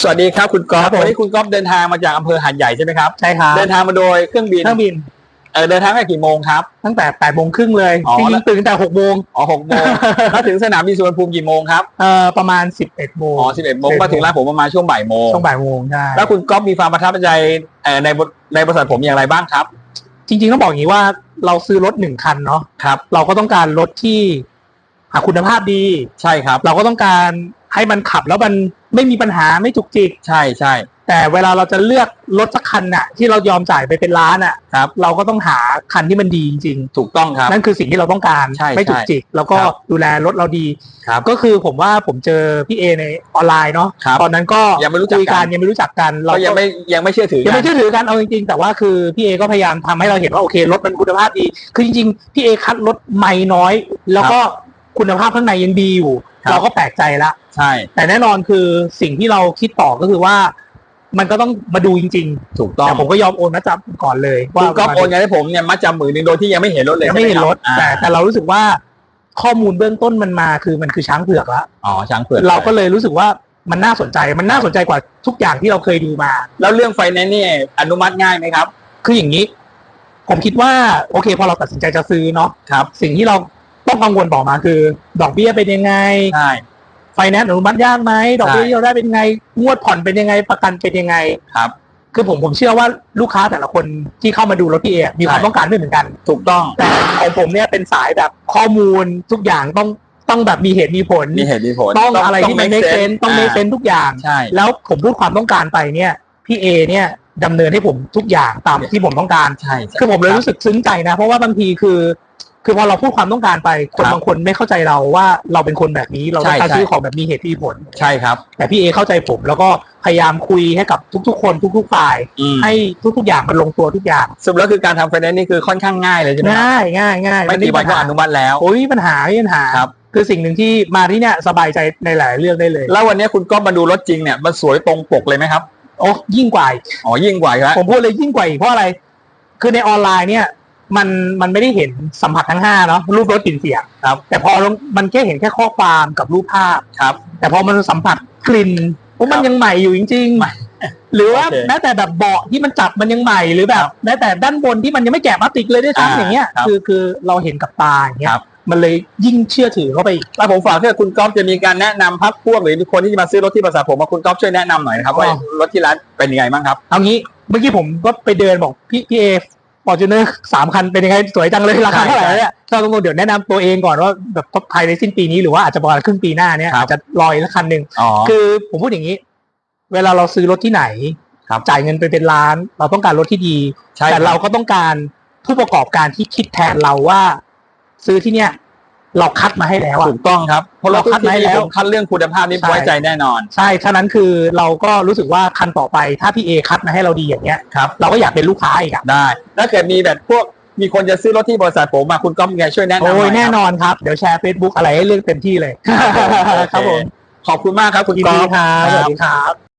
สวัสดีครับคุณก๊อฟครับผมวันนี้คุณก๊อฟเดินทางมาจากอำเภอหาดใหญ่ใช่ไหมครับใช่ครับเดินทางมาโดยเครื่องบินเครื่องบินเออเดินทางตั้งแต่กี่โมงครับ ตั้งแต่8โมงครึ่งเลยอ๋อจริแล้วงๆตื่นตั้งแต่6โมงอ๋อหกโมงมาถึงสนามบินสุวรรณภูมิกี่โมงครับเอ่อประมาณ11โมงอ๋อสิบเอ็ดโมงมาถึงร้านผมประมาณช่วงบ่ายโมงช่วงบ่ายโมงใช่แล้วคุณก๊อฟมีความประทับใจเอ่อในบในบริษัทผมอย่างไรบ้างครับ จริงๆต้องบอกอย่างนี้ว่าเราซื้อรถหนึ่งคันเนาะครับ เราก็ต้องการรถที่หาคุณภาพดีใช่ครับ เราก็ต้องการ ให้มันขับแล้วมันไม่มีปัญหาไม่จุกจิก ใช่ใช่แต่เวลาเราจะเลือกรถสักคันน่ะ ที่เรายอมจ่ายไปเป็นล้านอะครับ เราก็ต้องหาคันที่มันดีจริงถูกต้องครับๆนั่นคือสิ่งที่เราต้องการใช่ไม่จุกจิก แล้วก็ครับดูแลรถเราดี ครับก็คือผมว่าผมเจอพี่เอในออนไลน์เนาะครับตอนนั้นก็ยังไม่รู้จักคุยกักันนยังไม่รู้จักกันเรายังไม่ยังไม่เชื่อถือยังกัไม่นเชื่อถือกันเอาจริงๆ แต่ว่าคือพี่เอก็พยายามทำให้เราเห็นว่าโอเครถมันคุณภาพดี คือจริงๆพี่เอคัดรถไม่น้อย แล้วก็คุณภาพข้างในยังดีอยู่ ครับ เราก็แปลกใจละ ใช่ แต่แน่นอนคือสิ่งที่เราคิดต่อก็คือว่า มันก็ต้องมาดูจริงถูกๆ ต้องแต่ผมก็ยอมโอนมาจับก่อนเลยคุณก๊อฟโอนเงินให้ผมเนี่ยมัดจำหมื่นหนึ่งโดยที่ยังไม่เห็นรถเลยยังไม่เห็นรถใช่หแต่ครับแต่เรารู้สึกว่าข้อมูลเบื้องต้นมันมาคือมันคือช้างเผือกละอ่าอ๋อช้างเผือกเราก็เลยรู้สึกว่ามันน่าสนใจมันน่าสนใจกว่าทุกอย่างที่เราเคยดูมา แล้วเรื่องไฟแนนซ์นี่อนุมัติง่ายไหมครับ คืออย่างนี้ ผมคิดว่าโอเค พอเราตัดสินใจจะซื้อเนาะครับ สิ่งที่เราต้องกังวลต่อมาคือ ดอกเบี้ยเป็นยังไงใช่ ไฟแนนซ์อนุมัติยากไหมดอกเบี้ยใช่ที่เราได้เป็นยังไงงวดผ่อนเป็นยังไงประกันเป็นยังไง ครับ คือผมผมเชื่อว่าลูกค้าแต่ละคนที่เข้ามาดูรถพี่เอมีความใช่ต้องการไม่เหมือนกัน ถูกต้องแต่ของผมเนี่ยเป็นสายแบบข้อมูลทุกอย่างต้องต้องแบบมีเหตุมีผลมีเหตุมีผลต้องอะไรที่มัน make sense ต้อง make sense ทุกอย่าง ใช่ แล้วผมพูดความต้องการไปเนี่ยพี่เอเนี่ยดำเนินให้ผมทุกอย่างตามที่ผมต้องการ ใช่ คือผมเลยรู้สึกซึ้งใจนะ เพราะว่าบางทีคือ คือพอเราพูดความต้องการไป คนครับบางคนไม่เข้าใจเราว่าเราเป็นคนแบบนี้ เราใช่ต้องการใช่ซื้อของแบบมีเหตุมีผล ใช่ครับ แต่พี่เอเข้าใจผม แล้วก็พยายามคุยให้กับทุกๆ คนทุกๆฝ่ายอืมให้ทุกๆอย่างมันลงตัวทุกอย่างสรุปแล้วคือการทำไฟแนนซ์นี่คือค่อนข้างง่ายเลยใช่ไหมครับง่ายง่ายง่ายไม่กี่วันก็อนุมัติแล้วโอ้ยมีปัญหาไม่มีปัญหาครับคือสิ่งหนึ่งที่มาที่เนี่ยสบายใจในหลายเรื่องได้เลย แล้ววันนี้คุณก็มาดูรถจริงเนี่ยมันสวยตรงปกเลยไหมครับโอ้ยิ่งกว่าอีกอ๋อยิ่งกว่าอีกแล้วผมพูดเลยยิ่งกว่าอีกเพราะอะไร คือในออนไลน์เนี่ย มันมันไม่ได้เห็นสัมผัสทั้งห้าเนาะรูปรถกลิ่นเสียงครับ แต่พอลงมันแค่เห็นแค่ข้อความกับรูปภาพครับ แต่พอมันสัมผัสกลิ่นโอ้มันยังใหม่อยู่จริงใหม่ๆหรือว่าโอเคแม้แต่แบบเบาะที่มันจับมันยังใหม่หรือแบบแม้แต่ด้านบนที่มันยังไม่แกะพลาสติกเลยด้วยอ่าซ้ำอย่างเงี้ยครับคือคือเราเห็นกับตาอย่างเงี้คยรับมันเลยยิ่งเชื่อถือเข้าไปอีกแล้วผมฝากถ้าคุณก๊อฟจะมีการแนะนำพักพวกหรือคนที่จะมาซื้อรถที่บริษัทผมมาคุณก๊อฟช่วยแนะนำหน่อยนะครับอ๋อว่ารถที่ร้านเป็นยังไงบ้างครับเอางี้เมื่อกี้ผมก็ไปเดินบอกพี่พี่เอ ฟอร์จูเนอร์สามคันเป็นยังไงสวยจังเลยราคาเท่าไหร่เนี่ยเราต้องเดี๋ยวแนะนำตัวเองก่อนว่าแบบภายในสิ้นปีนี้หรือว่าอาจจะประมาณครึ่งปีหน้าเนี่ยครับอาจจะรอยละคันหนึ่งอ๋อคือผมพูดอย่างนี้ เวลาเราซื้อรถที่ไหนครับจ่ายเงินไปเป็นล้าน เราต้องการรถที่ดีใช่แต่คเราบก็ต้องการผู้ประกอบการที่คิดแทนเราว่า ซื้อที่เนี่ย เราคัดมาให้แล้วอะถูกต้องครับเพราะรถเราคัดที่มาให้นี่แล้วผมคัดเรื่องคุณภาพนี่ใช่ไว้ใจแน่นอน ใช่ฉะนั้นคือเราก็รู้สึกว่าคันต่อไปถ้าพี่เอคัดมาให้เราดีอย่างเงี้ยครับเราก็อยากเป็นลูกค้าอีกอะได้ ถ้าเกิดมีแบบพวกมีคนจะซื้อรถที่บริษัทผมมาคุณก๊อฟมีไงช่วยแนะนำหน่โอ้อยยแน่ครับนอนครับ เดี๋ยวแชร์ Facebook อะไรให้เลือกเต็มที่เลย ครับผมครับผมขอบคุณมากครับคุณยินก๊อดีฟครับสวัสดีครับ